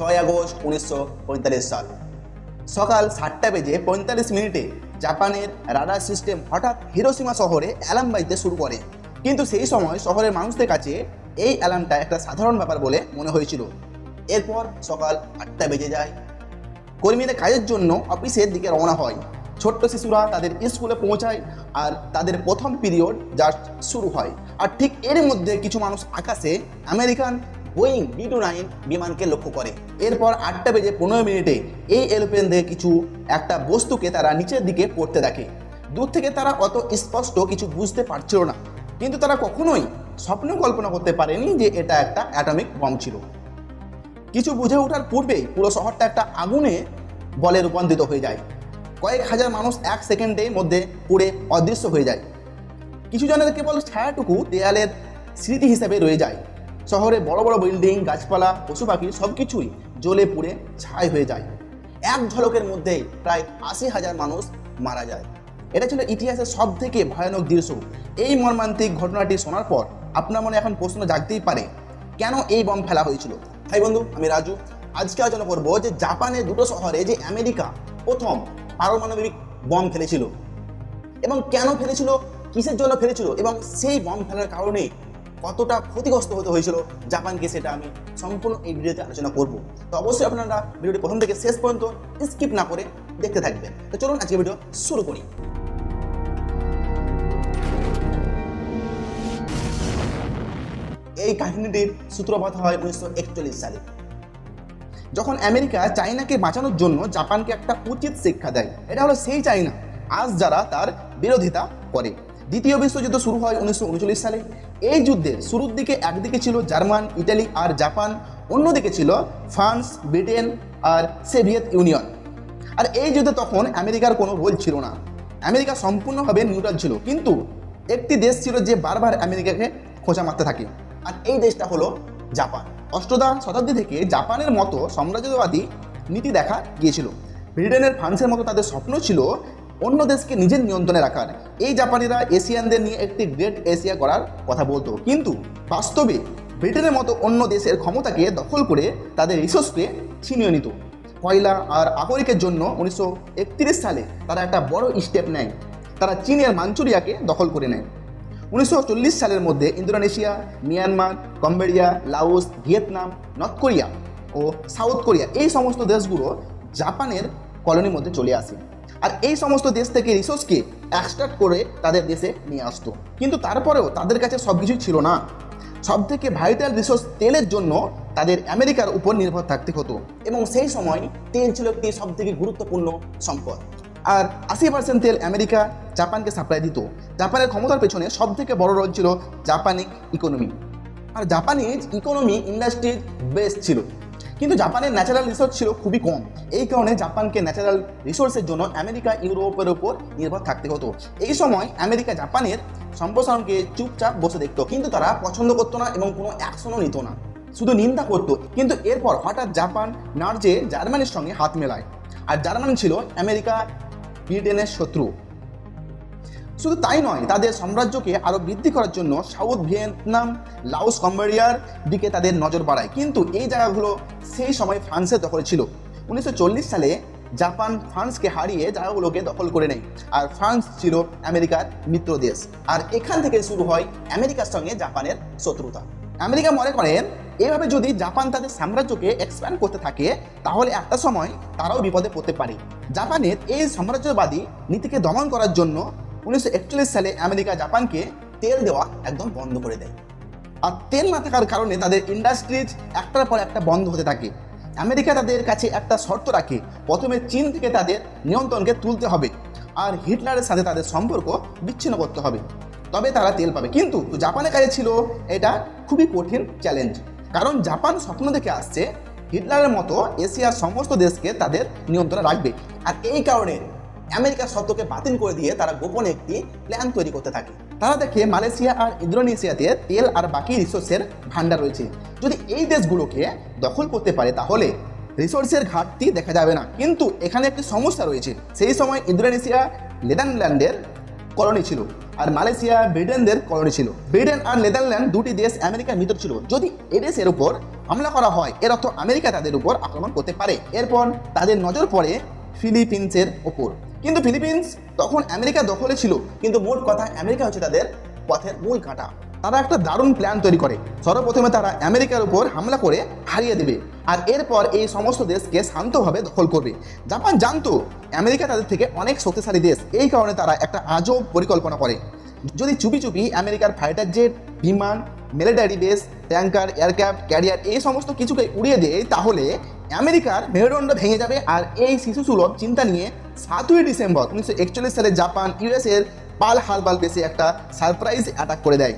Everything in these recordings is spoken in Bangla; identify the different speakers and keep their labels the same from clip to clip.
Speaker 1: ছয় আগস্ট উনিশশো পঁয়তাল্লিশ সাল। সকাল সাতটা বেজে পঁয়তাল্লিশ মিনিটে জাপানের রাডার সিস্টেম হঠাৎ হিরোসীমা শহরে অ্যালার্ম বাজতে শুরু করে। কিন্তু সেই সময় শহরের মানুষদের কাছে এই অ্যালার্মটা একটা সাধারণ ব্যাপার বলে মনে হয়েছিল। এরপর সকাল আটটা বেজে যায়। কর্মীরা কাজের জন্য অফিসের দিকে রওনা হয়। ছোট্ট শিশুরা তাদের স্কুলে পৌঁছায় আর তাদের প্রথম পিরিয়ড জাস্ট শুরু হয়। আর ঠিক এর মধ্যে কিছু মানুষ আকাশে American Boeing B two nine বিমানকে লক্ষ্য করে। এরপর আটটা বেজে পনেরো মিনিটে এই এরোপ্লেন দিয়ে কিছু, একটা বস্তুকে তারা নিচের দিকে পড়তে দেখে। দূর থেকে তারা অত স্পষ্ট কিছু বুঝতে পারছিল না। কিন্তু তারা কখনোই স্বপ্নেও কল্পনা করতে পারেনি যে এটা একটা অ্যাটমিক বম ছিল। কিছু বুঝে ওঠার পূর্বেই পুরো শহরটা একটা আগুনে বলে রূপান্তরিত হয়ে যায়। কয়েক হাজার মানুষ এক সেকেন্ডের মধ্যে পুড়ে অদৃশ্য হয়ে যায়। কিছু জনের কেবল ছায়াটুকু দেয়ালের স্মৃতি হিসেবে রয়ে যায়। শহরে বড় বড় বিল্ডিং, গাছপালা, পশু পাখি সব কিছুই জ্বলে পুড়ে ছাই হয়ে যায়। এক ঝলকের মধ্যেই প্রায় আশি হাজার মানুষ মারা যায়। এটা ছিল ইতিহাসের সব থেকে ভয়ানক দৃশ্য। এই মর্মান্তিক ঘটনাটি শোনার পর আপনার মনে এখন প্রশ্ন জাগতেই পারে, কেন এই বম ফেলা হয়েছিল? ভাই বন্ধু, আমি রাজু। আজকে আলোচনা করব যে জাপানের দুটো শহরে যে আমেরিকা প্রথম পারমাণবিক বম ফেলেছিল এবং কেন ফেলেছিল, কিসের জন্য ফেলেছিল এবং সেই বম ফেলার কারণে কতটা ক্ষতিগ্রস্ত হতে হয়েছিল জাপানকে সেটা আমি সম্পূর্ণ এই ভিডিওতে আলোচনা করব। তো অবশ্যই আপনারা ভিডিওটি প্রথম থেকে শেষ পর্যন্ত স্কিপ না করে দেখতে থাকবেন। তো চলুন আজকে ভিডিও শুরু করি। এই কাহিনীটির সূত্রপাত হয় উনিশশো একচল্লিশ সালে। যখন আমেরিকা চাইনাকে বাঁচানোর জন্য জাপানকে একটা উচিত শিক্ষা দেয়, এটা হলো সেই চাইনা আজ যারা তার বিরোধিতা করে। দ্বিতীয় বিশ্বযুদ্ধ শুরু হয় উনিশশো উনচল্লিশ সালে। এই যুদ্ধের শুরুর দিকে একদিকে ছিল জার্মান, ইটালি আর জাপান, অন্যদিকে ছিল ফ্রান্স, ব্রিটেন আর সোভিয়েত ইউনিয়ন। আর এই যুদ্ধে তখন আমেরিকার কোনো রোল ছিল না। আমেরিকা সম্পূর্ণভাবে নিউট্রাল ছিল। কিন্তু একটি দেশ ছিল যে বারবার আমেরিকাকে খোঁচা মারতে থাকে। আর এই দেশটা হলো জাপান। অষ্টদশ শতাব্দী থেকে জাপানের মতো সাম্রাজ্যবাদী নীতি দেখা গিয়েছিল। ব্রিটেনের, ফ্রান্সের মতো তাদের স্বপ্ন ছিল অন্য দেশকে নিজের নিয়ন্ত্রণে রাখার। এই জাপানিরা এশিয়ানদের নিয়ে একটি গ্রেট এশিয়া করার কথা বলতো। কিন্তু বাস্তবে ব্রিটেনের মতো অন্য দেশের ক্ষমতাকে দখল করে তাদের রিসোর্সকে ছিনিয়ে নিত। কয়লা আর আকরিকের জন্য উনিশশো একত্রিশ সালে তারা একটা বড় স্টেপ নেয়। তারা চীনের মাঞ্চুরিয়াকে দখল করে নেয়। উনিশশো চল্লিশ সালের মধ্যে Indonesia, Myanmar, Cambodia, Laos, Vietnam, North Korea ও সাউথ কোরিয়া এই সমস্ত দেশগুলো জাপানের কলোনির মধ্যে চলে আসে। আর এই সমস্ত দেশ থেকে রিসোর্সকে এক্সট্রাক্ট করে তাদের দেশে নিয়ে আসতো। কিন্তু তারপরেও তাদের কাছে সব কিছুই ছিল না। সব থেকে ভাইটাল রিসোর্স তেলের জন্য তাদের আমেরিকার উপর নির্ভর থাকতে হতো। এবং সেই সময় তেল ছিল একটি সব থেকে গুরুত্বপূর্ণ সম্পদ। আর আশি পার্সেন্ট তেল আমেরিকা জাপানকে সাপ্লাই দিত। জাপানের ক্ষমতার পেছনে সব থেকে বড় রোল ছিল জাপানিক ইকোনমি আর জাপানিজ ইকোনমি ইন্ডাস্ট্রির বেস ছিল। কিন্তু জাপানের ন্যাচারাল রিসোর্স ছিল খুবই কম। এই কারণে জাপানকে ন্যাচারাল রিসোর্সের জন্য আমেরিকা, ইউরোপের উপর নির্ভর থাকতে হতো। এই সময় আমেরিকা, জাপানের সম্প্রসারণকে চুপচাপ বসে দেখতো, কিন্তু তারা পছন্দ করতো না এবং কোনো অ্যাকশনও নিত না। শুধু নিন্দা করতো, কিন্তু এরপর হঠাৎ জাপান নার্জে জার্মানির সঙ্গে হাত মেলায়। আর জার্মানি ছিল আমেরিকা, ব্রিটেনের শত্রু। শুধু তাই নয়, তাদের সাম্রাজ্যকে আরও বৃদ্ধি করার জন্য সাউথ ভিয়েতনাম লাউস কম্বোডিয়ার দিকে তাদের নজর বাড়ায়। কিন্তু এই জায়গাগুলো সেই সময় ফ্রান্সের দখলে ছিল। উনিশশো চল্লিশ সালে জাপান ফ্রান্সকে হারিয়ে জায়গাগুলোকে দখল করে নেয়। আর ফ্রান্স ছিল আমেরিকার মিত্র দেশ। আর এখান থেকে শুরু হয় আমেরিকার সঙ্গে জাপানের শত্রুতা। আমেরিকা মনে করেন এভাবে যদি জাপান তাদের সাম্রাজ্যকে এক্সপ্যান্ড করতে থাকে, তাহলে একটা সময় তারাও বিপদে পড়তে পারে। জাপানের এই সাম্রাজ্যবাদী নীতিকে দমন করার জন্য উনিশশো সালে আমেরিকা জাপানকে তেল দেওয়া একদম বন্ধ করে দেয়। আর তেল না থাকার কারণে তাদের ইন্ডাস্ট্রিজ একটার পর একটা বন্ধ হতে থাকে। আমেরিকা তাদের কাছে একটা শর্ত রাখে, প্রথমে চীন থেকে তাদের নিয়ন্ত্রণকে তুলতে হবে আর হিটলারের সাথে তাদের সম্পর্ক বিচ্ছিন্ন করতে হবে। তবে তারা তেল পাবে। কিন্তু জাপানের কাছে ছিল এটা খুবই কঠিন চ্যালেঞ্জ কারণ জাপান স্বপ্ন দেখে আসছে, হিটলারের মতো এশিয়ার সমস্ত দেশকে তাদের নিয়ন্ত্রণে রাখবে। আর এই কারণে আমেরিকার শব্দকে বাতিল করে দিয়ে তারা গোপনে একটি প্ল্যান তৈরি করতে থাকে। তারা দেখে মালয়েশিয়া আর ইন্দোনেশিয়াতে তেল আর বাকি রিসোর্সের ভান্ডার রয়েছে। যদি এই দেশগুলোকে দখল করতে পারে তাহলে রিসোর্সের ঘাটতি দেখা যাবে না। কিন্তু এখানে একটি সমস্যা রয়েছে। সেই সময় ইন্দোনেশিয়া নেদারল্যান্ডের কলোনি ছিল আর মালয়েশিয়া ব্রিটেনদের কলোনি ছিল। ব্রিটেন আর নেদারল্যান্ড দুটি দেশ আমেরিকার মিত্র ছিল। যদি এদেশের উপর হামলা করা হয়, এর অর্থ আমেরিকা তাদের উপর আক্রমণ করতে পারে। এরপর তাদের নজর পড়ে ফিলিপিন্সের ওপর। কিন্তু ফিলিপিন্স তখন আমেরিকা দখলে ছিল, কিন্তু মোট কথা আমেরিকা হচ্ছে তাদের পথের মূল কাঁটা। তারা একটা দারুণ প্ল্যান তৈরি করে। সর্বপ্রথমে তারা আমেরিকার উপর হামলা করে হারিয়ে দেবে। আর এরপর এই সমস্ত দেশকে শান্তভাবে দখল করবে। জাপান জানতো, আমেরিকা তাদের থেকে অনেক শক্তিশালী দেশ। এই কারণে তারা একটা আজব পরিকল্পনা করে। যদি চুপি চুপি আমেরিকার ফাইটার জেট বিমান military base tanker aircraft carrier এই সমস্ত কিছুকে উড়িয়ে দেয়, তাহলে আমেরিকার মেরুদণ্ড ভেঙে যাবে আর এই শিশু সুলভ চিন্তা নিয়ে সাতই ডিসেম্বর উনিশশো একচল্লিশ সালে জাপান ইউএসের পাল হারবাল বেসে একটা সারপ্রাইজ অ্যাটাক করে দেয়।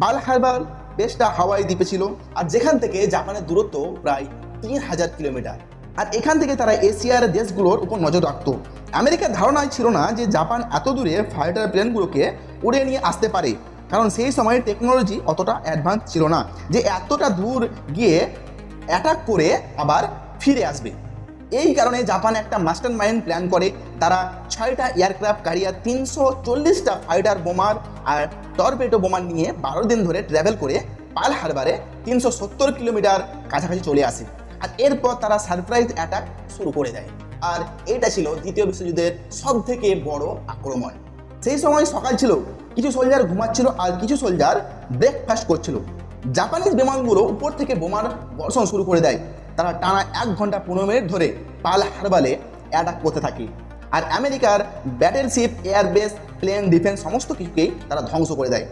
Speaker 1: পাল হারবাল বেসটা হাওয়াই দ্বীপে ছিল আর যেখান থেকে জাপানের দূরত্ব প্রায় তিন হাজার কিলোমিটার। আর এখান থেকে তারা এশিয়ার দেশগুলোর উপর নজর রাখতো। আমেরিকার ধারণাই ছিল না যে জাপান এত দূরে ফাইটার প্লেনগুলোকে উড়ে নিয়ে আসতে পারে, কারণ সেই সময় টেকনোলজি অতটা অ্যাডভান্স ছিল না। যে এতটা দূর গিয়ে অ্যাটাক করে আবার ফিরে আসবে। এই কারণে জাপান একটা মাস্টার মাইন্ড প্ল্যান করে। তারা ছয়টা এয়ারক্রাফট কারিয়ার তিনশো চল্লিশটা ফাইটার বোমার আর টর্পেটো বোমার নিয়ে বারো দিন ধরে ট্রাভেল করে পাল হারবারে তিনশো সত্তর কিলোমিটার কাছাকাছি চলে আসে। আর এরপর তারা সারপ্রাইজ অ্যাটাক শুরু করে দেয়। আর এটা ছিল দ্বিতীয় বিশ্বযুদ্ধের সব থেকে বড় আক্রমণ। সেই সময় সকাল ছিল, কিছু সোলজার ঘুমাচ্ছিল আর কিছু সোলজার ব্রেকফাস্ট করছিল। জাপানিজ বিমানগুলো উপর থেকে বোমার বর্ষণ শুরু করে দেয়। তারা টানা এক ঘণ্টা পনেরো মিনিট ধরে পাল হারবালে অ্যাটাক করতে থাকে। আর আমেরিকার ব্যাটেলশিপ, এয়ারবেস, প্লেন ডিফেন্স সমস্ত কিছুকেই তারা ধ্বংস করে দেয়।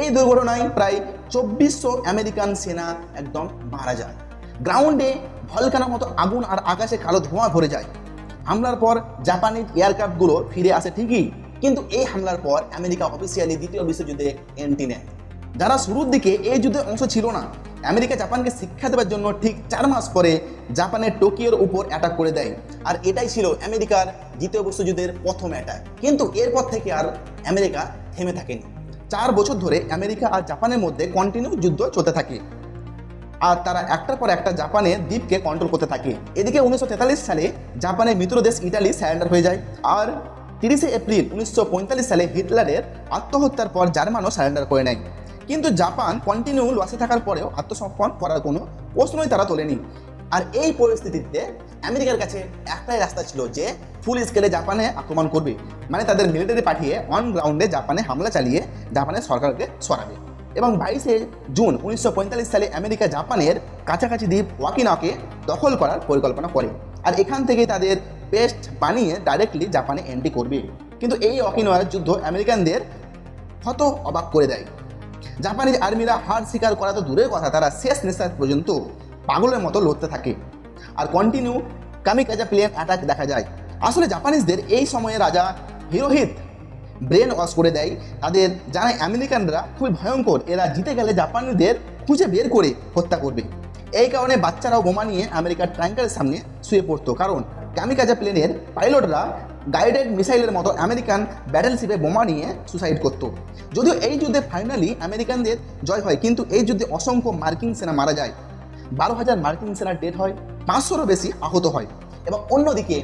Speaker 1: এই দুর্ঘটনায় প্রায় চব্বিশশো আমেরিকান সেনা একদম মারা যায়। গ্রাউন্ডে ভলকানোর মতো আগুন আর আকাশে কালো ধোঁয়া ভরে যায়। হামলার পর জাপানিজ এয়ারক্রাফটগুলো ফিরে আসে ঠিকই, কিন্তু এই হামলার পর আমেরিকা অফিসিয়ালি দ্বিতীয় বিশ্বযুদ্ধে এন্ট্রি নেয়। যারা শুরুর দিকে এই যুদ্ধের অংশ ছিল না, আমেরিকা জাপানকে শিক্ষা দেওয়ার জন্য ঠিক চার মাস পরে জাপানের টোকিওর উপর অ্যাটাক করে দেয়। আর এটাই ছিল আমেরিকার দ্বিতীয় বিশ্বযুদ্ধের প্রথম অ্যাটাক কিন্তু এরপর থেকে আর আমেরিকা থেমে থাকেনি। চার বছর ধরে আমেরিকা আর জাপানের মধ্যে কন্টিনিউ যুদ্ধ চলতে থাকে। আর তারা একটার পর একটা জাপানের দ্বীপকে কন্ট্রোল করতে থাকে। এদিকে উনিশশো তেতাল্লিশ সালে জাপানের মিত্র দেশ ইটালি স্যারেন্ডার হয়ে যায়। আর তিরিশে এপ্রিল উনিশশো পঁয়তাল্লিশ সালে হিটলারের আত্মহত্যার পর জার্মানও স্যারেন্ডার করে নেয়। কিন্তু জাপান কন্টিনিউ লসে থাকার পরেও আত্মসমর্পণ করার কোনো প্রশ্নই তারা তোলেনি। আর এই পরিস্থিতিতে আমেরিকার কাছে একটাই রাস্তা ছিল যে ফুল স্কেলে জাপানে আক্রমণ করবে। মানে তাদের মিলিটারি পাঠিয়ে অন গ্রাউন্ডে জাপানে হামলা চালিয়ে জাপানের সরকারকে সরাবে। এবং বাইশে জুন উনিশশো পঁয়তাল্লিশ সালে আমেরিকা জাপানের কাছাকাছি দ্বীপ ওয়াকিনাকে দখল করার পরিকল্পনা করে। আর এখান থেকে তাদের পেস্ট বানিয়ে ডাইরেক্টলি জাপানে এন্ট্রি করবে। কিন্তু এই ওয়াকিনোয়ার যুদ্ধ আমেরিকানদের হত অবাক করে দেয়। জাপানিজ আর্মিরা হার স্বীকার করা তো দূরের কথা, তারা শেষ নিঃশ্বাস পর্যন্ত পাগলের মতো লড়তে থাকে। আর কন্টিনিউ কামিকাজা প্লেন অ্যাটাক দেখা যায়। আসলে জাপানিজদের এই সময়ে রাজা হিরোহিত ব্রেন ওয়াশ করে দেয়। তাদের যারা আমেরিকানরা খুবই ভয়ঙ্কর, এরা জিতে গেলে জাপানিদের খুঁজে বের করে হত্যা করবে। এই কারণে বাচ্চারাও বোমা নিয়ে আমেরিকার ট্যাঙ্কারের সামনে শুয়ে পড়তো। কারণ কামিকাজা প্লেনের পাইলটরা গাইডেড মিসাইলের মতো আমেরিকান ব্যাটেলশিপে বোমা নিয়ে সুসাইড করত। যদিও এই যুদ্ধে ফাইনালি আমেরিকানদের জয় হয়, কিন্তু এই যুদ্ধে অসংখ্য মার্কিন সেনা মারা যায়। বারো হাজার মার্কিন সেনার ডেট হয়, পাঁচশোরও বেশি আহত হয় এবং অন্যদিকে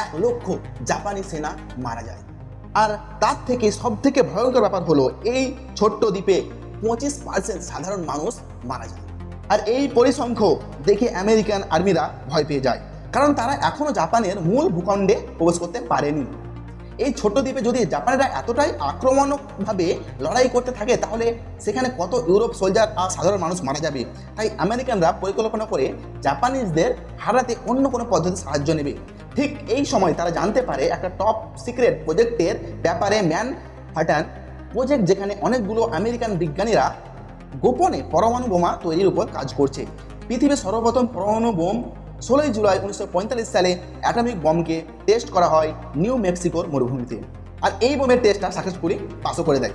Speaker 1: এক লক্ষ জাপানি সেনা মারা যায়। আর তার থেকে সব থেকে ভয়ঙ্কর ব্যাপার হলো, এই ছোট্ট দ্বীপে পঁচিশ পার্সেন্ট সাধারণ মানুষ মারা যায়। আর এই পরিসংখ্য দেখে আমেরিকান আর্মিরা ভয় পেয়ে যায়। কারণ তারা এখনও জাপানের মূল ভূখণ্ডে প্রবেশ করতে পারেনি। এই ছোট দ্বীপে যদি জাপানিরা এতটাই আক্রমণভাবে লড়াই করতে থাকে, তাহলে সেখানে কত ইউরোপ সোলজার আর সাধারণ মানুষ মারা যাবে? তাই আমেরিকানরা পরিকল্পনা করে জাপানিজদের হারাতে অন্য কোনো পদ্ধতি সাহায্য নেবে। ঠিক এই সময় তারা জানতে পারে একটা টপ সিক্রেট প্রজেক্টের ব্যাপারে ম্যান হাটান প্রজেক্ট যেখানে অনেকগুলো আমেরিকান বিজ্ঞানীরা গোপনে পরমাণু বোমা তৈরির উপর কাজ করছে। পৃথিবীর সর্বপ্রথম পরমাণু বোম ষোলোই জুলাই উনিশশো পঁয়তাল্লিশ সালে অ্যাটমিক বমকে টেস্ট করা হয় নিউ মেক্সিকোর মরুভূমিতে। আর এই বোমের টেস্টটা সাকসেসফুলি পাসও করে দেয়।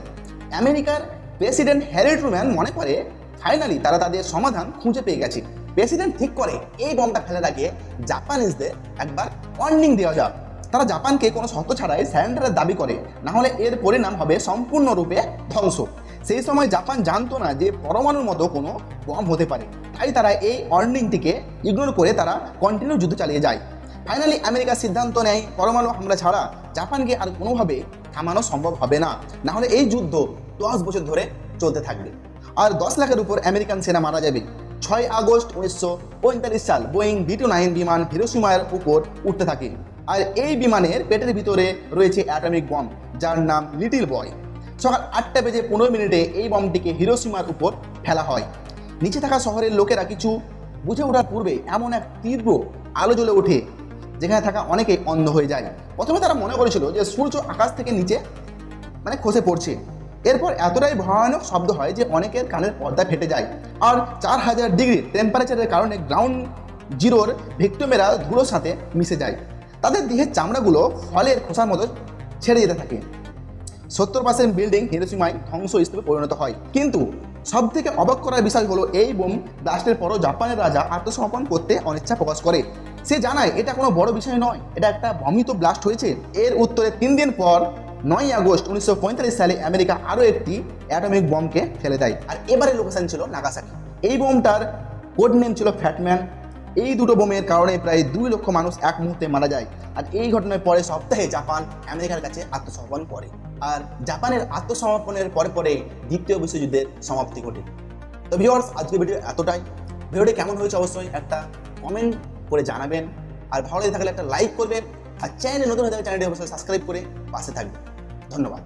Speaker 1: আমেরিকার প্রেসিডেন্ট হ্যারি ট্রুম্যান মনে করে, ফাইনালি তারা তাদের সমাধান খুঁজে পেয়ে গেছে। প্রেসিডেন্ট ঠিক করে, এই বমটা ফেলার আগে জাপানিজদের একবার ওয়ার্নিং দেওয়া যাক। তারা জাপানকে কোনো শর্ত ছাড়াই স্যারেন্ডারের দাবি করে না হলে এর পরিণাম হবে সম্পূর্ণরূপে ধ্বংস। সেই সময় জাপান জানতো না যে পরমাণুর মতো কোনো বম হতে পারে। তাই তারা এই ওয়ার্নিংটিকে ইগনোর করে তারা কন্টিনিউ যুদ্ধ চালিয়ে যায়। ফাইনালি আমেরিকা সিদ্ধান্ত নেয়, পরমাণু হামলা ছাড়া জাপানকে আর কোনোভাবে থামানো সম্ভব হবে না। না হলে এই যুদ্ধ দশ বছর ধরে চলতে থাকবে। আর দশ লাখের উপর আমেরিকান সেনা মারা যাবে। ছয় আগস্ট উনিশশো পঁয়তাল্লিশ সাল বোয়িং বি টু নাইন বিমান হিরোসীমার উপর উঠতে থাকে। আর এই বিমানের পেটের ভিতরে রয়েছে অ্যাটমিক বম যার নাম লিটিল বয় সকাল আটটা বেজে পনেরো মিনিটে এই বমটিকে হিরোসীমার উপর ফেলা হয়। নিচে থাকা শহরের লোকেরা কিছু বুঝে ওঠার পূর্বে এমন এক তীব্র আলো জ্বলে ওঠে, যেখানে থাকা অনেকেই অন্ধ হয়ে যায়। প্রথমে তারা মনে করেছিল যে সূর্য আকাশ থেকে নিচে মানে খসে পড়ছে। এরপর এতটাই ভয়ানক শব্দ হয় যে অনেকের কানের পর্দা ফেটে যায়। আর চার হাজার ডিগ্রি টেম্পারেচারের কারণে গ্রাউন্ড জিরোর ভিক্টোমেরা ধুলোর সাথে মিশে যায়। তাদের দেহের চামড়াগুলো ফলের খোসার মতো ছেড়ে যেতে থাকে। সত্তর পার্সেন্ট বিল্ডিং হিরোসীমায় ধ্বংসস্তূপে পরিণত হয়। কিন্তু সব থেকে অবাক করার বিষয় হলো, এই বোম ব্লাস্টের পরও জাপানের রাজা আত্মসমর্পণ করতে অনিচ্ছা প্রকাশ করে। সে জানায়, এটা কোনো বড় বিষয় নয়, এটা একটা ভমিত ব্লাস্ট হয়েছে। এর উত্তরে তিন দিন পর নয় আগস্ট উনিশশো পঁয়তাল্লিশ সালে আমেরিকা আরও একটি অ্যাটমিক বমকে ফেলে দেয়। আর এবারে লোকেশন ছিল নাগাসাকি এই বোমটার কোড নেম ছিল ফ্যাটম্যান এই দুটো বোমের কারণে প্রায় দুই লক্ষ মানুষ এক মুহূর্তে মারা যায়। আর এই ঘটনার পরে সপ্তাহে জাপান আমেরিকার কাছে আত্মসমর্পণ করে। আর জাপানের আত্মসমর্পণের পরে পরে দ্বিতীয় বিশ্বযুদ্ধের সমাপ্তি ঘটে। তো ভিওর্স আজকের ভিডিও এতটাই। ভিডিওটি কেমন হয়েছে অবশ্যই একটা কমেন্ট করে জানাবেন। আর ভালো লেগে থাকলে একটা লাইক করবেন। আর চ্যানেলে নতুন হয়ে থাকলে চ্যানেলটি অবশ্যই সাবস্ক্রাইব করে পাশে থাকবেন। ধন্যবাদ।